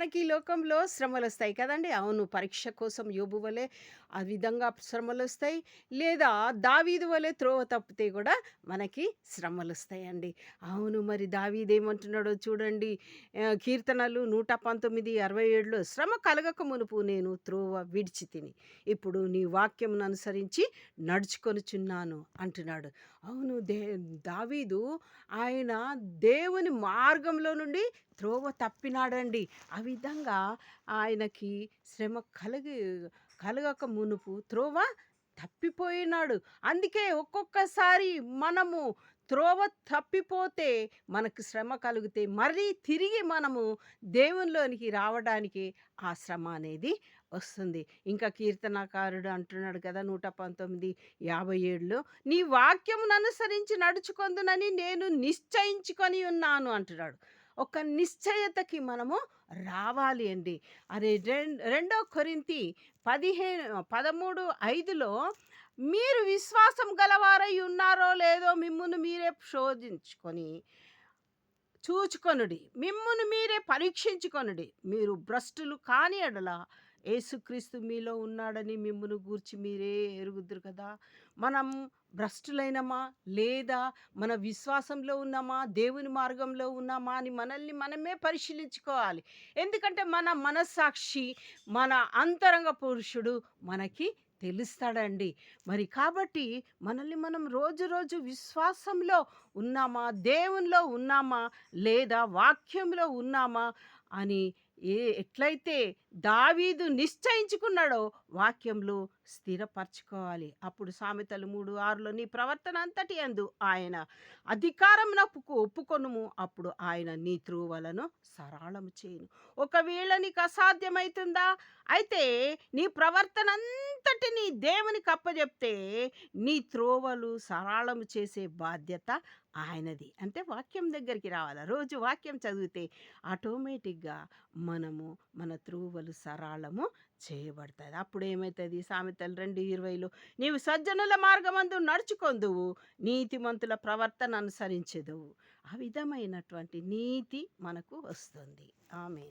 మనకి ఈ లోకంలో శ్రమలొస్తాయి కదండీ! అవును. పరీక్ష కోసం యోబు వలె ఆ విధంగా శ్రమలు వస్తాయి లేదా దావీదు వలె త్రోవ తప్పితే కూడా మనకి శ్రమలు వస్తాయండి అవును. మరి దావీదేమంటున్నాడో చూడండి. కీర్తనలు నూట పంతొమ్మిది అరవై ఏడులో శ్రమ కలగక మునుపు నేను త్రోవ విడిచి తిని. ఇప్పుడు నీ వాక్యముననుసరించి నడుచుకొనుచున్నాను అంటున్నాడు. అవును. దే దావీదు ఆయన దేవుని మార్గంలో నుండి త్రోవ తప్పినాడండి. ఆ విధంగా ఆయనకి శ్రమ కలిగి కలగక మునుపు త్రోవ తప్పిపోయినాడు. అందుకే ఒక్కొక్కసారి మనము త్రోవ తప్పిపోతే మనకు శ్రమ కలిగితే మళ్ళీ తిరిగి మనము దేవునిలోనికి రావడానికి ఆ శ్రమ అనేది వస్తుంది. ఇంకా కీర్తనకారుడు అంటున్నాడు కదా! 119:57లో నీ వాక్యమును అనుసరించి నడుచుకొందునని నేను నిశ్చయించుకొని ఉన్నాను అంటున్నాడు. ఒక నిశ్చయతకి మనము రావాలి అండి. అదే రెండో రెండో కొరింథీ 15 13:5లో మీరు విశ్వాసం గలవారై ఉన్నారో లేదో మిమ్మును మీరే శోధించుకొని చూచుకొనుడి. మిమ్మును మీరే పరీక్షించుకొనుడి. మీరు భ్రష్టులు కాని యెడల యేసుక్రీస్తు మీలో ఉన్నాడని మిమ్మును గూర్చి మీరే ఎరుగుదురు కదా! మనం భ్రష్టులైనమా? లేదా మన విశ్వాసంలో ఉన్నామా? దేవుని మార్గంలో ఉన్నామా? అని మనల్ని మనమే పరిశీలించుకోవాలి. ఎందుకంటే మన మనస్సాక్షి, మన అంతరంగ పురుషుడు మనకి తెలుస్తాడండి. మరి కాబట్టి మనల్ని మనం రోజు రోజు విశ్వాసంలో ఉన్నామా? దేవునిలో ఉన్నామా? లేదా వాక్యంలో ఉన్నామా? అని ఏ ఎట్లయితే దావీదు నిశ్చయించుకున్నాడో వాక్యంలో స్థిరపరచుకోవాలి. అప్పుడు సామెతలు 3:6లో నీ ప్రవర్తన అంతటి అందు ఆయన అధికారం నప్పుకు ఒప్పుకొనుము. అప్పుడు ఆయన నీ త్రువలను సరళము చేయను ఒకవేళ నీకు అసాధ్యమవుతుందా అయితే నీ ప్రవర్తన అంతటి నీ దేవునికి అప్పజెప్తే నీ త్రోవలు సరళము చేసే బాధ్యత ఆయనది. అంటే వాక్యం దగ్గరికి రావాలి రోజు వాక్యం చదివితే ఆటోమేటిక్‌గా మనము మన త్రోవలు సరళము అప్పుడు ఏమవుతుంది సామెతలు 2:20లో నీవు సజ్జనుల మార్గమందు నడుచుకొందువు. నీతిమంతుల ప్రవర్తన అనుసరించదువు ఆ విధమైనటువంటి నీతి మనకు వస్తుంది. ఆమె